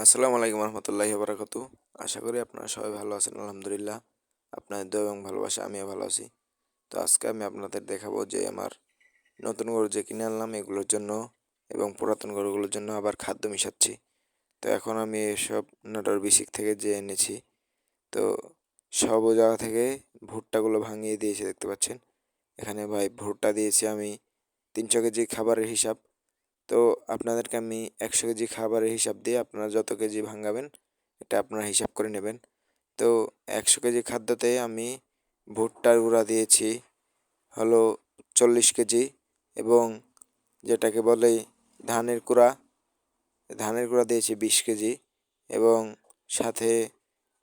আসসালামু আলাইকুম রহমতুল্লাহি বারাকাতু। আশা করি আপনারা সবাই ভালো আছেন, আলহামদুলিল্লাহ। আপনাদের দোয়া এবং ভালোবাসা, আমিও ভালো আছি। তো আজকে আমি আপনাদের দেখাবো যে আমার নতুন গরু যে কিনে আনলাম, এগুলোর জন্য এবং পুরাতন গরুগুলোর জন্য আবার খাদ্য মিশাচ্ছি। তো এখন আমি এসব নাটোর বিসিক থেকে যে এনেছি, তো সব জায়গা থেকে ভুট্টাগুলো ভাঙিয়ে দিয়েছে, দেখতে পাচ্ছেন। এখানে ভাই ভুট্টা দিয়েছি আমি তিনশো কেজি খাবারের হিসাব। তো আপনাদেরকে আমি একশো কেজি খাবারের হিসাব দিয়ে আপনারা যত কেজি ভাঙাবেন, এটা আপনারা হিসাব করে নেবেন। তো একশো কেজি খাদ্যতে আমি ভুট্টার গুঁড়া দিয়েছি, হলো চল্লিশ কেজি এবং যেটাকে বলে ধানের কুড়া ধানের কুড়া দিয়েছি বিশ কেজি এবং সাথে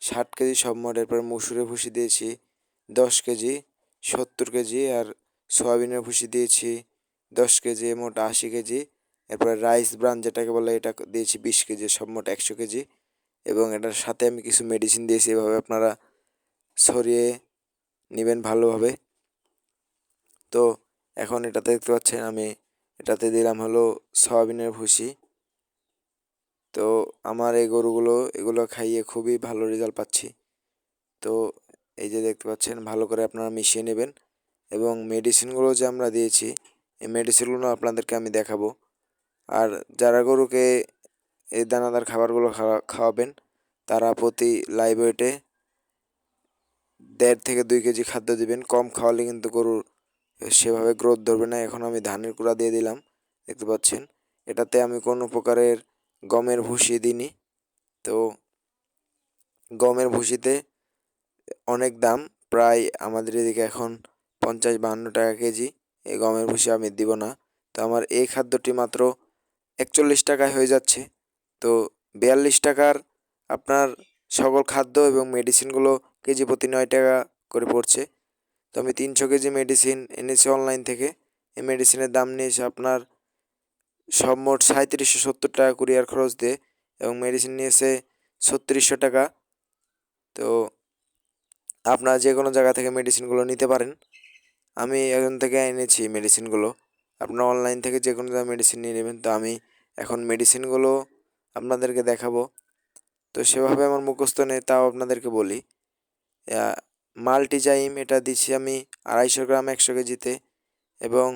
ষাট কেজি সব মোট পর মুসুরে ভুসি দিয়েছি দশ কেজি, সত্তর কেজি আর সয়াবিনের ভুসি দিয়েছি দশ কেজি, মোট আশি কেজি এরপরে রাইস ব্রান যেটাকে বলে, এটা দিয়েছি বিশ কেজি, সব মোট একশো কেজি। এবং এটার সাথে আমি কিছু মেডিসিন দিয়েছি, এভাবে আপনারা সরিয়ে নেবেন ভালোভাবে। তো এখন এটাতে দেখতে পাচ্ছেন, আমি এটাতে দিলাম হলো সয়াবিনের ভুসি। তো আমার এই গরুগুলো, এগুলো খাইয়ে খুবই ভালো রেজাল্ট পাচ্ছি। তো এই যে দেখতে পাচ্ছেন, ভালো করে আপনারা মিশিয়ে নেবেন। এবং মেডিসিনগুলো যে আমরা দিয়েছি, এই মেডিসিনগুলো আপনাদেরকে আমি দেখাবো। আর যারা গরুকে এই দানাদার খাবারগুলো খাওয়াবেন, তারা প্রতি লাইভ ওয়েটে দেড় থেকে দুই কেজি খাদ্য দিবেন। কম খাওয়ালে কিন্তু গরুর সেভাবে গ্রোথ ধরবে না। এখন আমি ধানের কুড়া দিয়ে দিলাম, দেখতে পাচ্ছেন। এটাতে আমি কোনো প্রকারের গমের ভুষি দিইনি। তো গমের ভুসিতে অনেক দাম, প্রায় আমাদের এদিকে এখন পঞ্চাশ বাহান্ন টাকা কেজি। এই গমের ভুসি আমি দিব না। তো আমার এই খাদ্যটি মাত্র একচল্লিশ টাকায় হয়ে যাচ্ছে। তো বিয়াল্লিশ টাকার আপনার সকল খাদ্য এবং মেডিসিনগুলো কেজি প্রতি নয় টাকা করে পড়ছে। তো আমি তিনশো কেজি মেডিসিন এনেছি অনলাইন থেকে। এই মেডিসিনের দাম নিয়েছে আপনার সব মোট সাঁত্রিশশো সত্তর টাকা কুরিয়ার খরচ দিয়ে এবং মেডিসিন নিয়েছে ছত্রিশশো টাকা। তো আপনারা যে কোনো জায়গা থেকে মেডিসিনগুলো নিতে পারেন। আমি এখন থেকে এনেছি মেডিসিনগুলো আপনারা অনলাইন থেকে যে কোনো জায়গায় মেডিসিন নিয়ে নেবেন। তো আমি এখন মেডিসিনগুলো আপনাদেরকে দেখাবো। তো সেভাবে আমার মুখস্থ নেই, তাও আপনাদেরকে বলি। মাল্টিজাইম এটা দিচ্ছি আমি আড়াইশো গ্রাম একশো কেজিতে এবং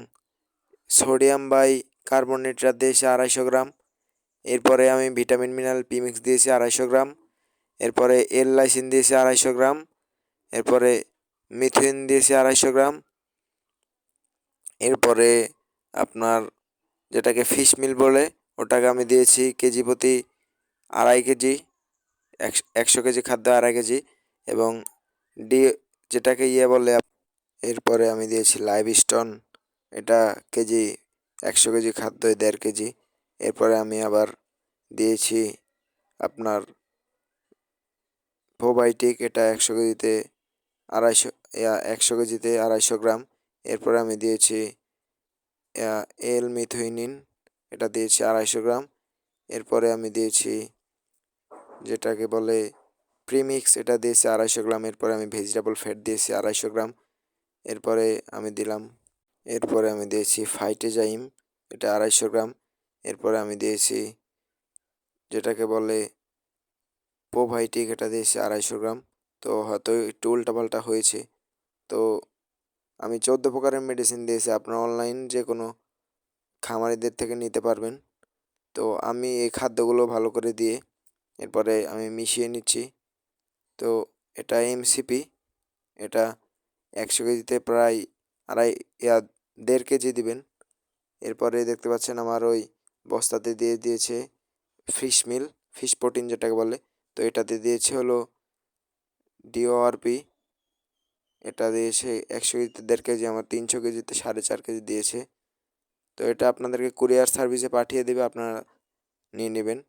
সোডিয়াম বাই কার্বনেটটা দিয়েছি আড়াইশো গ্রাম। এরপরে আমি ভিটামিন মিনারেল পিমিক্স দিয়েছি আড়াইশো গ্রাম। এরপরে এল লাইসিন দিয়েছি আড়াইশো গ্রাম। এরপরে মিথুইন দিয়েছি আড়াইশো গ্রাম। এরপরে আপনার যেটাকে ফিশ মিল বলে ওটাকে আমি দিয়েছি কেজি প্রতি আড়াই কেজি, একশো কেজি খাদ্য আড়াই কেজি এবং ডি, যেটাকে ইয়ে বলে এরপরে আমি দিয়েছি লাইভ স্টোন, এটা কেজি, একশো কেজি খাদ্য দেড় কেজি। এরপরে আমি আবার দিয়েছি আপনার প্রোবায়োটিক, এটা একশো কেজিতে আড়াইশো একশো কেজিতে আড়াইশো গ্রাম। এরপরে আমি দিয়েছি এল মিথুইনিন এটা দিয়েছি আড়াইশো গ্রাম। এরপরে আমি দিয়েছি যেটাকে বলে প্রিমিক্স এটা দিয়েছি আড়াইশো গ্রাম। এরপরে আমি ভেজিটেবল ফ্যাট দিয়েছি আড়াইশো গ্রাম। এরপরে আমি দিলাম, এরপরে আমি দিয়েছি ফাইটেজাইম এটা আড়াইশো গ্রাম। এরপরে আমি দিয়েছি যেটাকে বলে প্রোভাইটিক এটা দিয়েছি আড়াইশো গ্রাম। তো হয়তো একটু উল্টাপাল্টা হয়েছে। তো আমি চোদ্দ প্রকারের মেডিসিন দিয়েছি। আপনার অনলাইন যে কোনো খামারিদের থেকে নিতে পারবেন। তো আমি এই খাদ্যগুলো ভালো করে দিয়ে এরপরে আমি মিশিয়ে নিচ্ছি। তো এটা এমসিপি এটা একশো কেজিতে প্রায় আড়াই, ইয়া দেড় কেজি দিবেন। এরপরে দেখতে পাচ্ছেন আমার ওই বস্তাতে দিয়ে দিয়েছে ফিশ মিল, ফিশ প্রোটিন যেটাকে বলে। তো এটাতে দিয়েছে হলো ডিওআরপি এটা দিয়েছে একশো কেজিতে দেড় কেজি, আমার তিনশো কেজিতে সাড়ে চার কেজি দিয়েছে। তো এটা আপনাদেরকে কুরিয়ার সার্ভিসে পাঠিয়ে দেবে, আপনারা নিয়ে নেবেন।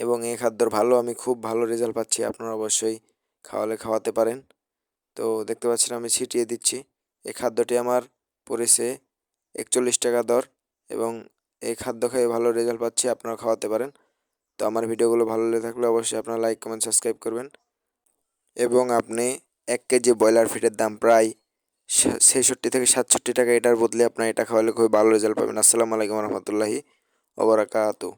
এবং এই খাদ্যর ভালো, আমি খুব ভালো রেজাল্ট পাচ্ছি, আপনারা অবশ্যই খাওয়ালে খাওয়াতে পারেন। তো দেখতে পাচ্ছেন, আমি ছিটিয়ে দিচ্ছি। এই খাদ্যটি আমার পড়েছে একচল্লিশ টাকা দর এবং এই খাদ্য খেয়ে ভালো রেজাল্ট পাচ্ছি, আপনারা খাওয়াতে পারেন। তো আমার ভিডিওগুলো ভালো লেগে থাকলে অবশ্যই আপনারা লাইক কমেন্ট সাবস্ক্রাইব করবেন। এবং আপনি এক কেজি ব্রয়লার ফিটের দাম প্রায় ছেষট্টি থেকে সাতষট্টি টাকা এটার বদলে আপনার এটা খাওয়ালে খুবই ভালো রেজাল্ট পাবেন। আসসালামু আলাইকুম রহমতুল্লাহি ওবরাকাতু।